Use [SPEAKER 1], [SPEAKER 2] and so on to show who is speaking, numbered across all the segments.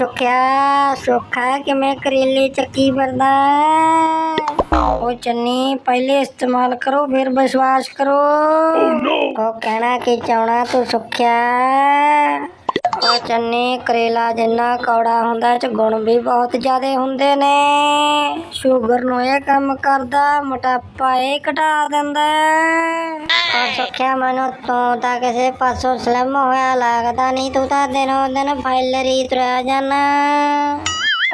[SPEAKER 1] ਸੁੱਖਿਆ ਸੁੱਖਾ ਕਿਵੇਂ ਕਰੇਲੇ ਚੱਕੀ ਫਿਰਦਾ ਉਹ ਚੰਨੀ ਪਹਿਲੇ ਇਸਤੇਮਾਲ ਕਰੋ ਫਿਰ ਵਿਸ਼ਵਾਸ ਕਰੋ ਉਹ ਕਹਿਣਾ ਕਿ ਚਾਹਣਾ ਤੂੰ ਸੁੱਖਿਆ ਉਹ ਚੰਨੀ, ਕਰੇਲਾ ਜਿੰਨਾ ਕੌੜਾ ਹੁੰਦਾ ਚ ਗੁਣ ਵੀ ਬਹੁਤ ਜ਼ਿਆਦੇ ਹੁੰਦੇ ਨੇ। ਸ਼ੂਗਰ ਨੂੰ ਇਹ ਕੰਮ ਕਰਦਾ, ਮੋਟਾਪਾ ਇਹ ਘਟਾ ਦਿੰਦਾ ਉਹ ਸੁੱਖਿਆ ਮੈਨੂੰ ਤੂੰ ਤਾਂ ਕਿਸੇ ਪਾਸੋਂ ਸਲਿਮ ਹੋਇਆ, ਲੱਗਦਾ ਨਹੀਂ ਤੂੰ ਤਾਂ ਦਿਨੋਂ ਦਿਨ ਫਾਈਲਰ ਹੀ ਤੁਰਿਆ ਜਾਣਾ।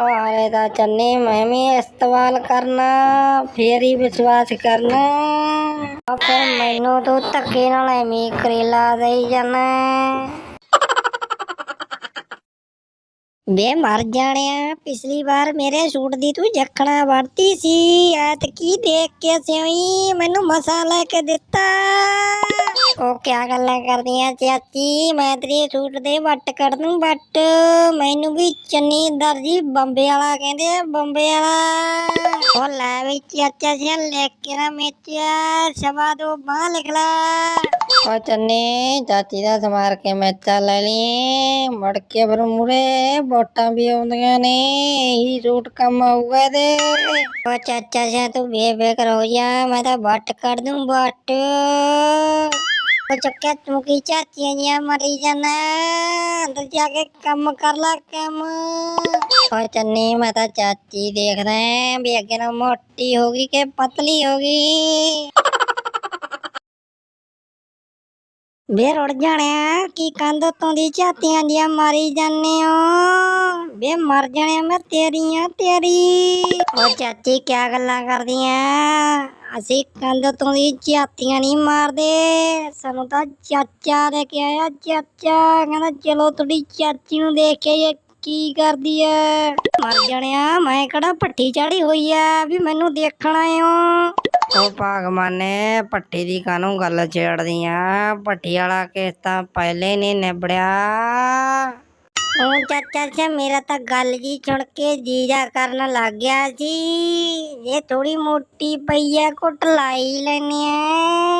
[SPEAKER 1] ਉਹ ਹਾਲੇ ਚੰਨੀ, ਮੈਂ ਵੀ ਇਸਤੇਮਾਲ ਕਰਨਾ, ਫੇਰ ਹੀ ਵਿਸ਼ਵਾਸ ਕਰਨਾ। ਉਹ ਫਿਰ ਮੈਨੂੰ ਤੂੰ ਧੱਕੇ ਨਾਲ ਐਵੇਂ ਕਰੇਲਾ ਦੇਈ ਜਾਣਾ। ਵੇ ਮਰ ਜਾਣਿਆ, ਪਿਛਲੀ ਵਾਰ ਮੇਰੇ ਸੂਟ ਦੀ ਤੂੰ ਜਖਣਾ ਵੜਤੀ ਸੀ। ਐਤ ਕੀ ਦੇਖ ਕੇ ਸਿਉਈ, ਮੈਨੂੰ ਮਸਾ ਲੈ ਕੇ ਦਿੱਤਾ। ਉਹ ਕਿਆ ਗੱਲਾਂ ਕਰਦੀਆਂ ਚਾਚੀ, ਮੈਂ ਤੇਰੇ ਸੂਟ ਦੇ ਵੱਟ ਕੱਢ ਦੂੰ ਵੱਟ। ਮੈਨੂੰ ਵੀ ਚੰਨੀ ਦਰਜੀ, ਬੰਬੇ ਵਾਲਾ ਕਹਿੰਦੇ ਆ, ਬੰਬੇ ਵਾਲਾ। ਉਹ ਲੈ ਵੀ ਚਾਚਾ ਜੀ ਲੈ ਕੇ ਨਾ ਮੇਚਿਆ ਸ਼ਬਾ ਦੋ ਬਾਹ ਲਿਖ ਲੈ। ਉਹ ਚੰਨੀ, ਚਾਚੀ ਦਾ ਸਮਾਰ ਕੇ ਮੈਚਾ ਲੈ ਲਈ। ਮੁੜ ਕੇ ਫਿਰ ਮੁੜੇ ਵੋਟਾਂ ਵੀ ਆਉਂਦੀਆਂ ਨੇ, ਇਹੀ ਸੂਟ ਕੰਮ ਆਊਗਾ ਇਹਦੇ। ਉਹ ਚਾਚਾ ਜੀ, ਤੂੰ ਬੇਫਿਕਰ ਹੋ ਜਾ, ਮੈਂ ਤਾਂ ਵੱਟ ਕੱਢ ਦੂੰ, ਵੱਟ। ਉਹ ਚੱਕਿਆ, ਤੂੰ ਕੀ ਚਾਚੀਆਂ ਜੀਆਂ ਮਰੀ ਜਾਣਾ ਅੰਦਰ ਜਾ ਕੇ ਕੰਮ ਕਰ ਲੈ ਕੰਮ। ਉਹ ਚੰਨੀ, ਮੈਂ ਤਾਂ ਚਾਚੀ ਦੇਖਦਾ ਵੀ ਅੱਗੇ ਨਾ ਮੋਟੀ ਹੋ ਗਈ ਕਿ ਪਤਲੀ ਹੋ ਗਈ। ਵੇ ਰੁੜ ਜਾਣਿਆ, ਕੀ ਕੰਧ ਤੋਂ ਦੀ ਝਾਤੀਆਂ ਦੀਆਂ ਮਾਰੀ ਜਾਂਦੇ ਹੋ? ਵੇ ਮਰ ਜਾਣਿਆ ਮੈਂ ਤੇਰੀਆਂ, ਤੇਰੀ। ਉਹ ਚਾਚੀ, ਕਿਆ ਗੱਲਾਂ ਕਰਦੀਆਂ? ਅਸੀਂ ਕੰਧ ਤੋਂ ਦੀ ਝਾਤੀਆਂ ਨਹੀਂ ਮਾਰਦੇ। ਸਾਨੂੰ ਤਾਂ ਚਾਚਾ ਦੇ ਕੇ ਆਇਆ, ਚਾਚਾ। ਕਹਿੰਦਾ, ਚਲੋ ਤੁਹਾਡੀ ਚਾਚੀ ਨੂੰ ਦੇਖ ਕੇ ਇਹ ਕੀ ਕਰਦੀ ਐ? ਮਰ ਜਾਣਿਆ, ਮੈਂ ਕਿਹੜਾ ਪੱਠੀ ਚੜੀ ਹੋਈ ਐ? ਵੀ ਮੈਨੂੰ ਦੇਖਣਾ ਓ ਉਹ ਭਗਵਾਨੇ ਪੱਟੀ ਦੀ ਕਾਨੂੰ ਗੱਲ ਛੇੜਦੀਆਂ ਪੱਟੀ ਵਾਲਾ ਕੇਸ ਤਾਂ ਪਹਿਲੇ ਨਹੀਂ ਨਿਬੜਿਆ। ਉਹ ਚਾਚਾ ਜੀ, ਮੇਰਾ ਤਾਂ ਗੱਲ ਜੀ ਸੁਣ ਕੇ ਜੀਜਾ ਕਰਨ ਲੱਗ ਗਿਆ ਸੀ। ਜੇ ਥੋੜੀ ਮੋਟੀ ਪਈ ਐ ਕੁੱਟ ਲਾਈ ਲੈਣੀ ਐ